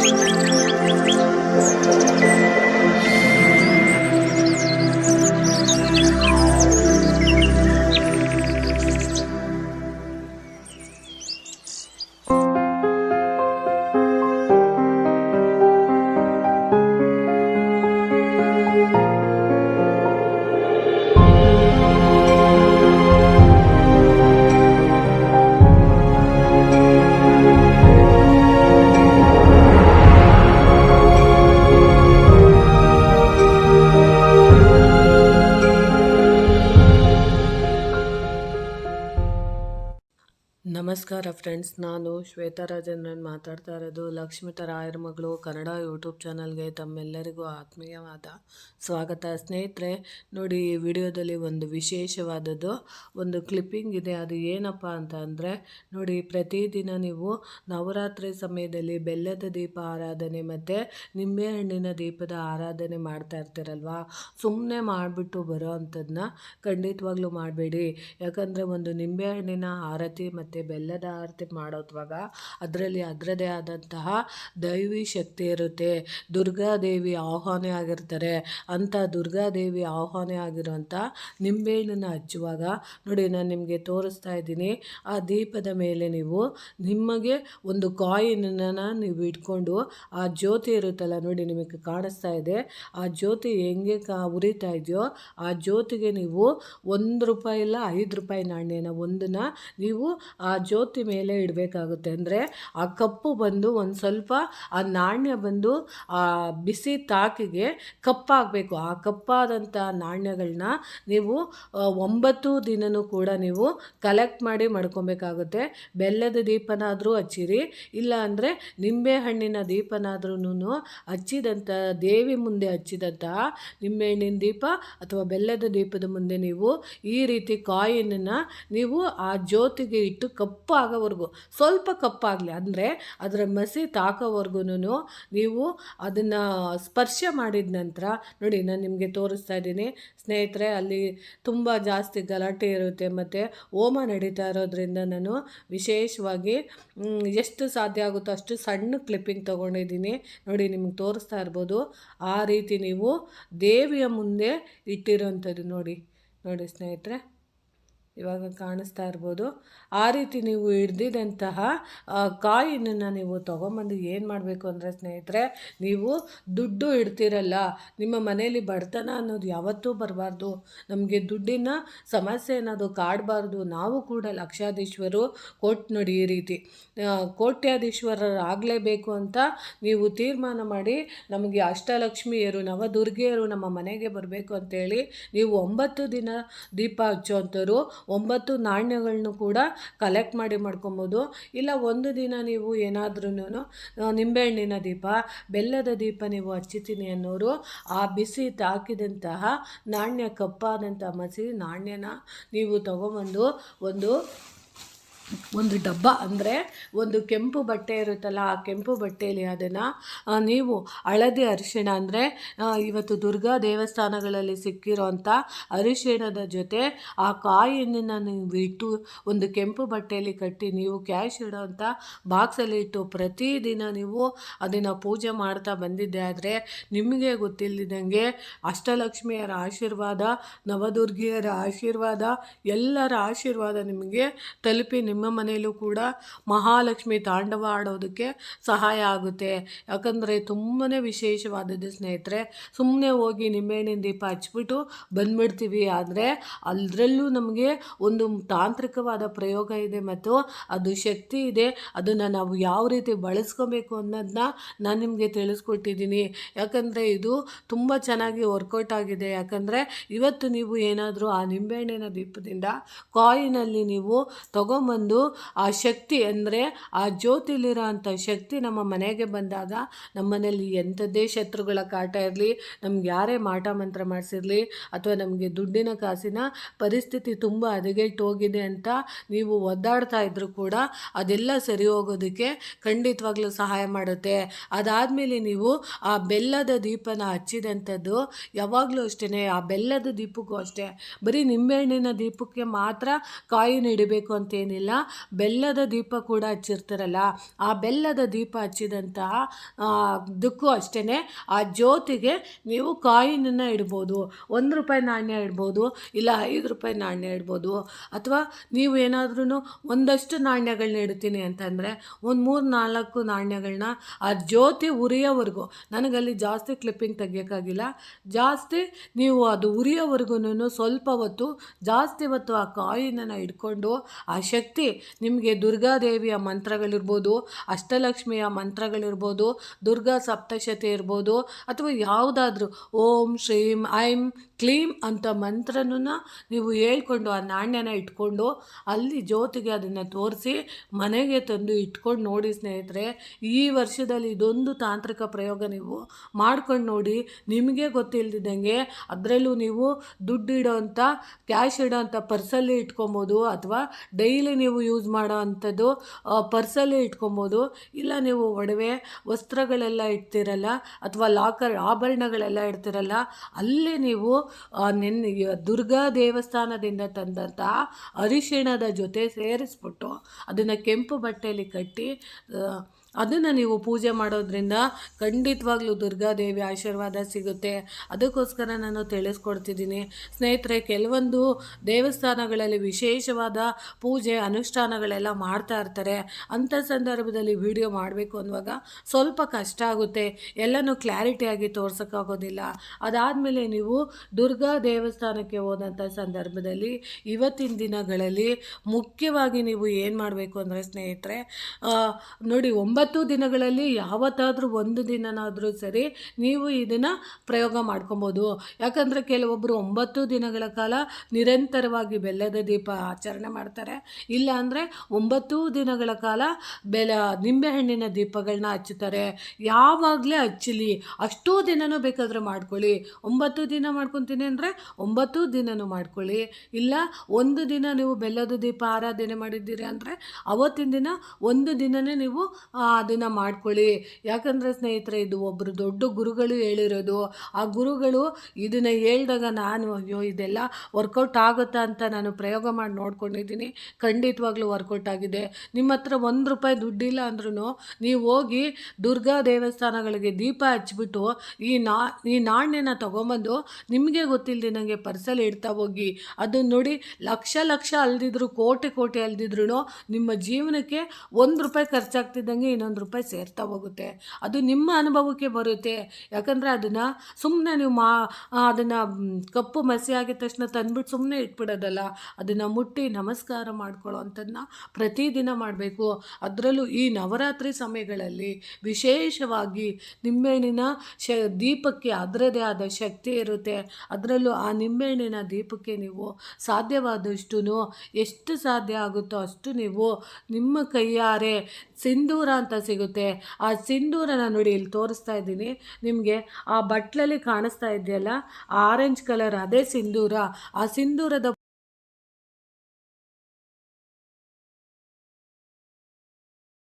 Música ನಮಸ್ಕಾರ ಫ್ರೆಂಡ್ಸ್, ನಾನು ಶ್ವೇತಾ ರಾಜೇಂದ್ರನ್ ಮಾತಾಡ್ತಾ ಇರೋದು ಲಕ್ಷ್ಮಿತ ರಾಯರ ಮಗಳು ಕನ್ನಡ ಯೂಟ್ಯೂಬ್ ಚಾನಲ್ಗೆ ತಮ್ಮೆಲ್ಲರಿಗೂ ಆತ್ಮೀಯವಾದ ಸ್ವಾಗತ. ಸ್ನೇಹಿತರೆ, ನೋಡಿ ಈ ವಿಡಿಯೋದಲ್ಲಿ ಒಂದು ವಿಶೇಷವಾದದ್ದು, ಒಂದು ಕ್ಲಿಪ್ಪಿಂಗ್ ಇದೆ. ಅದು ಏನಪ್ಪ ಅಂತ ನೋಡಿ ಪ್ರತಿದಿನ ನೀವು ನವರಾತ್ರಿ ಸಮಯದಲ್ಲಿ ಬೆಲ್ಲದ ದೀಪ ಆರಾಧನೆ ಮತ್ತು ನಿಂಬೆಹಣ್ಣಿನ ದೀಪದ ಆರಾಧನೆ ಮಾಡ್ತಾ ಇರ್ತೀರಲ್ವಾ? ಸುಮ್ಮನೆ ಮಾಡಿಬಿಟ್ಟು ಬರೋ ಅಂಥದ್ದನ್ನ ಖಂಡಿತವಾಗ್ಲೂ ಮಾಡಬೇಡಿ. ಯಾಕಂದರೆ ಒಂದು ನಿಂಬೆಹಣ್ಣಿನ ಆರತಿ ಮತ್ತು ಬೆಲ್ಲದ ಆರತಿ ಮಾಡೋದ್ವಾಗ ಅದರಲ್ಲಿ ಅದರದೇ ಆದಂತಹ ದೈವಿ ಶಕ್ತಿ ಇರುತ್ತೆ. ದುರ್ಗಾದೇವಿ ಆಹ್ವಾನ ಆಗಿರ್ತಾರೆ. ಅಂಥ ದುರ್ಗಾದೇವಿ ಆಹ್ವಾನ ಆಗಿರುವಂಥ ನಿಂಬೆಹಣ್ಣನ್ನು ಹಚ್ಚುವಾಗ ನೋಡಿ ನಾನು ನಿಮಗೆ ತೋರಿಸ್ತಾ ಇದ್ದೀನಿ. ಆ ದೀಪದ ಮೇಲೆ ನೀವು ನಿಮಗೆ ಒಂದು ಕಾಯಿನನ್ನು ನೀವು ಇಟ್ಕೊಂಡು ಆ ಜ್ಯೋತಿ ಇರುತ್ತಲ್ಲ ನೋಡಿ ನಿಮಗೆ ಕಾಣಿಸ್ತಾ ಇದೆ. ಆ ಜ್ಯೋತಿ ಹೆಂಗೆ ಕಾ ಉರಿತಾ ಇದೆಯೋ ಆ ಜ್ಯೋತಿಗೆ ನೀವು ಒಂದು ರೂಪಾಯಿ ಇಲ್ಲ ಐದು ರೂಪಾಯಿ ನಾಣ್ಯನ ಒಂದನ್ನು ನೀವು ಆ ಜ್ಯೋತಿ ಮೇಲೆ ಇಡಬೇಕಾಗುತ್ತೆ. ಅಂದರೆ ಆ ಕಪ್ಪು ಬಂದು ಒಂದು ಸ್ವಲ್ಪ ಆ ನಾಣ್ಯ ಬಂದು ಆ ಬಿಸಿ ತಾಕಿಗೆ ಕಪ್ಪಾಗಬೇಕು. ಆ ಕಪ್ಪಾದಂಥ ನಾಣ್ಯಗಳನ್ನ ನೀವು ಒಂಬತ್ತು ದಿನನೂ ಕೂಡ ನೀವು ಕಲೆಕ್ಟ್ ಮಾಡಿ ಮಾಡ್ಕೊಬೇಕಾಗುತ್ತೆ. ಬೆಲ್ಲದ ದೀಪನಾದರೂ ಹಚ್ಚಿರಿ. ಇಲ್ಲ ಅಂದರೆ ನಿಂಬೆಹಣ್ಣಿನ ದೀಪನಾದ್ರೂ ಹಚ್ಚಿದಂಥ ದೇವಿ ಮುಂದೆ ಹಚ್ಚಿದಂತಹ ನಿಂಬೆಹಣ್ಣಿನ ದೀಪ ಅಥವಾ ಬೆಲ್ಲದ ದೀಪದ ಮುಂದೆ ನೀವು ಈ ರೀತಿ ಕಾಯಿನನ್ನು ನೀವು ಆ ಜ್ಯೋತಿಗೆ ಇಟ್ಟು ಕಪ್ಪಾಗೋವರೆಗೂ ಸ್ವಲ್ಪ ಕಪ್ಪಾಗಲಿ. ಅಂದರೆ ಅದರ ಮಸಿ ತಾಕೋವರೆಗೂ ನೀವು ಅದನ್ನು ಸ್ಪರ್ಶ ಮಾಡಿದ ನಂತರ, ನೋಡಿ ನಾನು ನಿಮಗೆ ತೋರಿಸ್ತಾ ಇದ್ದೀನಿ, ಸ್ನೇಹಿತರೆ, ಅಲ್ಲಿ ತುಂಬ ಜಾಸ್ತಿ ಗಲಾಟೆ ಇರುತ್ತೆ ಮತ್ತು ಹೋಮ ನಡೀತಾ ಇರೋದ್ರಿಂದ ನಾನು ವಿಶೇಷವಾಗಿ ಎಷ್ಟು ಸಾಧ್ಯ ಆಗುತ್ತೋ ಅಷ್ಟು ಸಣ್ಣ ಕ್ಲಿಪ್ಪಿಂಗ್ ತೊಗೊಂಡಿದ್ದೀನಿ. ನೋಡಿ ನಿಮ್ಗೆ ತೋರಿಸ್ತಾ ಇರ್ಬೋದು, ಆ ರೀತಿ ನೀವು ದೇವಿಯ ಮುಂದೆ ಇಟ್ಟಿರೋಂಥದ್ದು ನೋಡಿ ನೋಡಿ ಸ್ನೇಹಿತರೆ. ಇವಾಗ ಕಾಣಿಸ್ತಾ ಇರ್ಬೋದು. ಆ ರೀತಿ ನೀವು ಹಿಡ್ದಿದ್ದಂತಹ ಕಾಯಿನನ್ನು ನೀವು ತೊಗೊಂಬಂದು ಏನು ಮಾಡಬೇಕು ಅಂದರೆ ಸ್ನೇಹಿತರೆ, ನೀವು ದುಡ್ಡು ಇಡ್ತಿರಲ್ಲ ನಿಮ್ಮ ಮನೆಯಲ್ಲಿ ಬಡತನ ಅನ್ನೋದು ಯಾವತ್ತೂ ಬರಬಾರ್ದು. ನಮಗೆ ದುಡ್ಡಿನ ಸಮಸ್ಯೆ ಅನ್ನೋದು ಕಾಡಬಾರ್ದು. ನಾವು ಕೂಡ ಲಕ್ಷಾಧೀಶ್ವರು, ಕೋಟ್ ನೋಡಿ ಈ ರೀತಿ. ಕೋಟ್ಯಾಧೀಶ್ವರರಾಗಲೇಬೇಕು ಅಂತ ನೀವು ತೀರ್ಮಾನ ಮಾಡಿ, ನಮಗೆ ಅಷ್ಟಲಕ್ಷ್ಮಿಯರು, ನವದುರ್ಗೆಯರು ನಮ್ಮ ಮನೆಗೆ ಬರಬೇಕು ಅಂತೇಳಿ ನೀವು ಒಂಬತ್ತು ದಿನ ದೀಪ ಹಚ್ಚುವಂಥವ್ರು ಒಂಬತ್ತು ನಾಣ್ಯಗಳನ್ನು ಕೂಡ ಕಲೆಕ್ಟ್ ಮಾಡಿ ಮಾಡ್ಕೊಬೋದು. ಇಲ್ಲ, ಒಂದು ದಿನ ನೀವು ಏನಾದ್ರೂ ನಿಂಬೆಹಣ್ಣಿನ ದೀಪ, ಬೆಲ್ಲದ ದೀಪ ನೀವು ಹಚ್ಚುತ್ತೀನಿ ಅನ್ನೋರು, ಆ ಬಿಸಿ ತಾಕಿದಂತಹ ನಾಣ್ಯ ಕಪ್ಪಾದಂಥ ಮಸಿ ನಾಣ್ಯನ ನೀವು ತಗೊಬಂದು ಒಂದು ಒಂದು ಡಬ್ಬ ಅಂದರೆ ಒಂದು ಕೆಂಪು ಬಟ್ಟೆ ಇರುತ್ತಲ್ಲ, ಆ ಕೆಂಪು ಬಟ್ಟೆಯಲ್ಲಿ ಅದನ್ನು ನೀವು ಹಳದಿ ಅರಿಶಿಣ ಅಂದರೆ ಇವತ್ತು ದುರ್ಗಾ ದೇವಸ್ಥಾನಗಳಲ್ಲಿ ಸಿಕ್ಕಿರೋಂಥ ಅರಿಶಿಣದ ಜೊತೆ ಆ ಕಾಯಿಯನ್ನು ನೀವು ಇಟ್ಟು ಒಂದು ಕೆಂಪು ಬಟ್ಟೆಯಲ್ಲಿ ಕಟ್ಟಿ ನೀವು ಕ್ಯಾಶ್ ಇಡೋವಂಥ ಬಾಕ್ಸಲ್ಲಿ ಇಟ್ಟು ಪ್ರತಿದಿನ ನೀವು ಅದನ್ನು ಪೂಜೆ ಮಾಡ್ತಾ ಬಂದಿದ್ದೆ ಆದರೆ ನಿಮಗೆ ಗೊತ್ತಿಲ್ಲದಂಗೆ ಅಷ್ಟಲಕ್ಷ್ಮಿಯರ ಆಶೀರ್ವಾದ, ನವದುರ್ಗಿಯರ ಆಶೀರ್ವಾದ, ಎಲ್ಲರ ಆಶೀರ್ವಾದ ನಿಮಗೆ ತಲುಪಿ ನಿಮ್ಮ ನಿಮ್ಮ ಮನೆಯಲ್ಲೂ ಕೂಡ ಮಹಾಲಕ್ಷ್ಮಿ ತಾಂಡವ ಆಡೋದಕ್ಕೆ ಸಹಾಯ ಆಗುತ್ತೆ. ಯಾಕಂದರೆ ತುಂಬಾ ವಿಶೇಷವಾದದ್ದು ಸ್ನೇಹಿತರೆ ಸುಮ್ಮನೆ ಹೋಗಿ ನಿಂಬೆಹಣ್ಣಿನ ದೀಪ ಹಚ್ಬಿಟ್ಟು ಬಂದ್ಬಿಡ್ತೀವಿ. ಆದರೆ ಅದರಲ್ಲೂ ನಮಗೆ ಒಂದು ತಾಂತ್ರಿಕವಾದ ಪ್ರಯೋಗ ಇದೆ ಮತ್ತು ಅದು ಶಕ್ತಿ ಇದೆ. ಅದನ್ನು ನಾವು ಯಾವ ರೀತಿ ಬಳಸ್ಕೊಬೇಕು ಅನ್ನೋದನ್ನ ನಾನು ನಿಮಗೆ ತಿಳಿಸ್ಕೊಟ್ಟಿದ್ದೀನಿ. ಯಾಕಂದರೆ ಇದು ತುಂಬ ಚೆನ್ನಾಗಿ ವರ್ಕೌಟ್ ಆಗಿದೆ. ಯಾಕಂದರೆ ಇವತ್ತು ನೀವು ಏನಾದರೂ ಆ ನಿಂಬೆಹಣ್ಣಿನ ದೀಪದಿಂದ ಕಾಯಿನಲ್ಲಿ ನೀವು ತೊಗೊಂಬಂದು ಒಂದು ಆ ಶಕ್ತಿ ಅಂದರೆ ಆ ಜ್ಯೋತಿಲಿರೋ ಅಂಥ ಶಕ್ತಿ ನಮ್ಮ ಮನೆಗೆ ಬಂದಾಗ ನಮ್ಮ ಮನೇಲಿ ಎಂಥದ್ದೇ ಶತ್ರುಗಳ ಕಾಟ ಇರಲಿ, ನಮ್ಗೆ ಯಾರೇ ಮಾಟ ಮಂತ್ರ ಮಾಡಿಸಿರಲಿ ಅಥವಾ ನಮಗೆ ದುಡ್ಡಿನ ಕಾಸಿನ ಪರಿಸ್ಥಿತಿ ತುಂಬ ಹದಗೆಟ್ಟು ಹೋಗಿದೆ ಅಂತ ನೀವು ಒದ್ದಾಡ್ತಾ ಇದ್ದರೂ ಕೂಡ ಅದೆಲ್ಲ ಸರಿ ಹೋಗೋದಕ್ಕೆ ಖಂಡಿತವಾಗ್ಲೂ ಸಹಾಯ ಮಾಡುತ್ತೆ. ಅದಾದಮೇಲೆ ನೀವು ಆ ಬೆಲ್ಲದ ದೀಪನ ಹಚ್ಚಿದಂಥದ್ದು ಯಾವಾಗಲೂ ಅಷ್ಟೇ ಆ ಬೆಲ್ಲದ ದೀಪಕ್ಕೂ ಅಷ್ಟೇ. ಬರೀ ನಿಂಬೆಹಣ್ಣಿನ ದೀಪಕ್ಕೆ ಮಾತ್ರ ಕಾಯಿನ ಇಡಬೇಕು ಅಂತೇನಿಲ್ಲ. ಬೆಲ್ಲದ ದೀಪ ಕೂಡ ಹಚ್ಚಿರ್ತಾರಲ್ಲ, ಆ ಬೆಲ್ಲದ ದೀಪ ಹಚ್ಚಿದಂತಹ ದುಕ್ಕು ಅಷ್ಟೇ ಆ ಜ್ಯೋತಿಗೆ ನೀವು ಕಾಯಿನನ್ನು ಇಡ್ಬೋದು, ಒಂದು ರೂಪಾಯಿ ನಾಣ್ಯ ಇಡ್ಬೋದು, ಇಲ್ಲ ಐದು ರೂಪಾಯಿ ನಾಣ್ಯ ಇಡ್ಬೋದು, ಅಥವಾ ನೀವು ಏನಾದ್ರೂ ಒಂದಷ್ಟು ನಾಣ್ಯಗಳನ್ನ ಇಡ್ತೀನಿ ಅಂತಂದರೆ, ಒಂದು ಮೂರು ನಾಲ್ಕು ನಾಣ್ಯಗಳನ್ನ ಆ ಜ್ಯೋತಿ ಉರಿಯೋವರೆಗೂ, ನನಗಲ್ಲಿ ಜಾಸ್ತಿ ಕ್ಲಿಪ್ಪಿಂಗ್ ತೆಗಿಯೋಕ್ಕಾಗಿಲ್ಲ, ಜಾಸ್ತಿ ನೀವು ಅದು ಉರಿಯೋವರೆಗೂ ಸ್ವಲ್ಪ ಹೊತ್ತು, ಜಾಸ್ತಿ ಹೊತ್ತು ಆ ಕಾಯಿನನ್ನು ಇಟ್ಕೊಂಡು ಆ ಶಕ್ತಿ ನಿಮಗೆ ದುರ್ಗಾದೇವಿಯ ಮಂತ್ರಗಳಿರ್ಬೋದು ಅಷ್ಟಲಕ್ಷ್ಮಿಯ ಮಂತ್ರಗಳಿರ್ಬೋದು ದುರ್ಗಾ ಸಪ್ತಶತಿ ಇರ್ಬೋದು ಅಥವಾ ಯಾವುದಾದ್ರೂ ಓಂ ಶ್ರೀಂ ಐಂ ಕ್ಲೀಂ ಅಂತ ಮಂತ್ರನ ನೀವು ಹೇಳ್ಕೊಂಡು ಆ ನಾಣ್ಯನ ಇಟ್ಕೊಂಡು ಅಲ್ಲಿ ಜ್ಯೋತಿಗೆ ಅದನ್ನು ತೋರಿಸಿ ಮನೆಗೆ ತಂದು ಇಟ್ಕೊಂಡು ನೋಡಿ ಸ್ನೇಹಿತರೆ, ಈ ವರ್ಷದಲ್ಲಿ ಇದೊಂದು ತಾಂತ್ರಿಕ ಪ್ರಯೋಗ ನೀವು ಮಾಡ್ಕೊಂಡು ನೋಡಿ, ನಿಮಗೆ ಗೊತ್ತಿಲ್ಲದಿದ್ದಂಗೆ ಅದರಲ್ಲೂ ನೀವು ದುಡ್ಡು ಇಡೋವಂಥ ಕ್ಯಾಶ್ ಇಡೋವಂಥ ಪರ್ಸಲ್ಲಿ ಇಟ್ಕೊಬೋದು ಅಥವಾ ಡೈಲಿ ನೀವು ಯೂಸ್ ಮಾಡೋ ಅಂಥದ್ದು ಪರ್ಸಲ್ಲಿ ಇಟ್ಕೊಬೋದು. ಇಲ್ಲ ನೀವು ಒಡವೆ ವಸ್ತ್ರಗಳೆಲ್ಲ ಇಡ್ತಿರಲ್ಲ ಅಥವಾ ಲಾಕರ್ ಆಭರಣಗಳೆಲ್ಲ ಇಡ್ತಿರಲ್ಲ, ಅಲ್ಲಿ ನೀವು ನೆನ್ನೆ ದುರ್ಗಾ ದೇವಸ್ಥಾನದಿಂದ ತಂದಂತಹ ಅರಿಶಿಣದ ಜೊತೆ ಸೇರಿಸ್ಬಿಟ್ಟು ಅದನ್ನು ಕೆಂಪು ಬಟ್ಟೆಯಲ್ಲಿ ಕಟ್ಟಿ ಅದನ್ನು ನೀವು ಪೂಜೆ ಮಾಡೋದ್ರಿಂದ ಖಂಡಿತವಾಗ್ಲೂ ದುರ್ಗಾದೇವಿ ಆಶೀರ್ವಾದ ಸಿಗುತ್ತೆ. ಅದಕ್ಕೋಸ್ಕರ ನಾನು ತಿಳಿಸ್ಕೊಡ್ತಿದ್ದೀನಿ. ಸ್ನೇಹಿತರೆ, ಕೆಲವೊಂದು ದೇವಸ್ಥಾನಗಳಲ್ಲಿ ವಿಶೇಷವಾದ ಪೂಜೆ ಅನುಷ್ಠಾನಗಳೆಲ್ಲ ಮಾಡ್ತಾ ಇರ್ತಾರೆ. ಅಂಥ ಸಂದರ್ಭದಲ್ಲಿ ವಿಡಿಯೋ ಮಾಡಬೇಕು ಅನ್ನುವಾಗ ಸ್ವಲ್ಪ ಕಷ್ಟ ಆಗುತ್ತೆ. ಎಲ್ಲನೂ ಕ್ಲಾರಿಟಿಯಾಗಿ ತೋರ್ಸೋಕ್ಕಾಗೋದಿಲ್ಲ. ಅದಾದಮೇಲೆ ನೀವು ದುರ್ಗಾ ದೇವಸ್ಥಾನಕ್ಕೆ ಹೋದಂಥ ಸಂದರ್ಭದಲ್ಲಿ ಇವತ್ತಿನ ದಿನಗಳಲ್ಲಿ ಮುಖ್ಯವಾಗಿ ನೀವು ಏನು ಮಾಡಬೇಕು ಅಂದರೆ ಸ್ನೇಹಿತರೆ ನೋಡಿ, ಒಂಬತ್ತು ಒಂಬತ್ತು ದಿನಗಳಲ್ಲಿ ಯಾವತ್ತಾದರೂ ಒಂದು ದಿನನಾದರೂ ಸರಿ ನೀವು ಇದನ್ನು ಪ್ರಯೋಗ ಮಾಡ್ಕೊಬೋದು. ಯಾಕಂದರೆ ಕೆಲವೊಬ್ಬರು ಒಂಬತ್ತು ದಿನಗಳ ಕಾಲ ನಿರಂತರವಾಗಿ ಬೆಲ್ಲದ ದೀಪ ಆಚರಣೆ ಮಾಡ್ತಾರೆ. ಇಲ್ಲ ಅಂದರೆ ಒಂಬತ್ತು ದಿನಗಳ ಕಾಲ ಬೆಲ, ನಿಂಬೆಹಣ್ಣಿನ ದೀಪಗಳನ್ನ ಹಚ್ಚುತ್ತಾರೆ. ಯಾವಾಗಲೇ ಹಚ್ಚಲಿ, ಅಷ್ಟೂ ದಿನನೂ ಬೇಕಾದರೆ ಮಾಡ್ಕೊಳ್ಳಿ. ಒಂಬತ್ತು ದಿನ ಮಾಡ್ಕೊತೀನಿ ಅಂದರೆ ಒಂಬತ್ತು ದಿನನೂ ಮಾಡ್ಕೊಳ್ಳಿ. ಇಲ್ಲ, ಒಂದು ದಿನ ನೀವು ಬೆಲ್ಲದ ದೀಪ ಆರಾಧನೆ ಮಾಡಿದ್ದೀರಿ ಅಂದರೆ ಅವತ್ತಿನ ದಿನ ಒಂದು ದಿನನೇ ನೀವು ಅದನ್ನು ಮಾಡ್ಕೊಳ್ಳಿ. ಯಾಕಂದರೆ ಸ್ನೇಹಿತರೆ, ಇದು ಒಬ್ಬರು ದೊಡ್ಡ ಗುರುಗಳು ಹೇಳಿರೋದು. ಆ ಗುರುಗಳು ಇದನ್ನು ಹೇಳಿದಾಗ ನಾನು, ಅಯ್ಯೋ, ಇದೆಲ್ಲ ವರ್ಕೌಟ್ ಆಗುತ್ತಾ ಅಂತ ನಾನು ಪ್ರಯೋಗ ಮಾಡಿ ನೋಡ್ಕೊಂಡಿದ್ದೀನಿ. ಖಂಡಿತವಾಗ್ಲೂ ವರ್ಕೌಟ್ ಆಗಿದೆ. ನಿಮ್ಮ ಹತ್ರ ಒಂದು ರೂಪಾಯಿ ದುಡ್ಡಿಲ್ಲ ಅಂದ್ರೂ ನೀವು ಹೋಗಿ ದುರ್ಗಾ ದೇವಸ್ಥಾನಗಳಿಗೆ ದೀಪ ಹಚ್ಚಿಬಿಟ್ಟು ಈ ನಾ, ಈ ನಾಣ್ಯನ ತೊಗೊಂಬಂದು ನಿಮಗೆ ಗೊತ್ತಿಲ್ಲದೆ ನನಗೆ ಪರ್ಸಲ್ಲಿ ಇಡ್ತಾ ಹೋಗಿ. ಅದನ್ನು ನೋಡಿ ಲಕ್ಷ ಲಕ್ಷ ಅಲ್ದಿದ್ರು, ಕೋಟಿ ಕೋಟಿ ಅಲ್ದಿದ್ರು ನಿಮ್ಮ ಜೀವನಕ್ಕೆ ಒಂದು ರೂಪಾಯಿ ಖರ್ಚಾಗ್ತಿದ್ದಂಗೆ ಇನ್ನೊಂದು ರೂಪಾಯಿ ಸೇರ್ತಾ ಹೋಗುತ್ತೆ. ಅದು ನಿಮ್ಮ ಅನುಭವಕ್ಕೆ ಬರುತ್ತೆ. ಯಾಕಂದರೆ ಅದನ್ನು ಸುಮ್ಮನೆ ನೀವು ಮಾ, ಅದನ್ನು ಕಪ್ಪು ಮಸಿ ಆಗಿದ ತಕ್ಷಣ ತಂದ್ಬಿಟ್ಟು ಸುಮ್ಮನೆ ಇಟ್ಬಿಡೋದಲ್ಲ. ಅದನ್ನು ಮುಟ್ಟಿ ನಮಸ್ಕಾರ ಮಾಡ್ಕೊಳ್ಳೋ ಅಂಥದ್ದನ್ನ ಪ್ರತಿದಿನ ಮಾಡಬೇಕು. ಅದರಲ್ಲೂ ಈ ನವರಾತ್ರಿ ಸಮಯಗಳಲ್ಲಿ ವಿಶೇಷವಾಗಿ ನಿಂಬೆಹಣ್ಣಿನ ಶ, ದೀಪಕ್ಕೆ ಅದರದೇ ಆದ ಶಕ್ತಿ ಇರುತ್ತೆ. ಅದರಲ್ಲೂ ಆ ನಿಂಬೆಹಣ್ಣಿನ ದೀಪಕ್ಕೆ ನೀವು ಸಾಧ್ಯವಾದಷ್ಟು ಎಷ್ಟು ಸಾಧ್ಯ ಆಗುತ್ತೋ ಅಷ್ಟು ನೀವು ನಿಮ್ಮ ಕೈಯಾರೆ ಸಿಂಧೂರ ಅಂತ ಸಿಗುತ್ತೆ. ಆ ಸಿಂಧೂರನ ನೋಡಿ ಇಲ್ಲಿ ತೋರಿಸ್ತಾ ಇದ್ದೀನಿ. ನಿಮಗೆ ಆ ಬಟ್ಲಲ್ಲಿ ಕಾಣಿಸ್ತಾ ಇದೆಯಲ್ಲ? ಆರೆಂಜ್ ಕಲರ್ ಅದೇ ಸಿಂಧೂರ. ಆ ಸಿಂಧೂರದ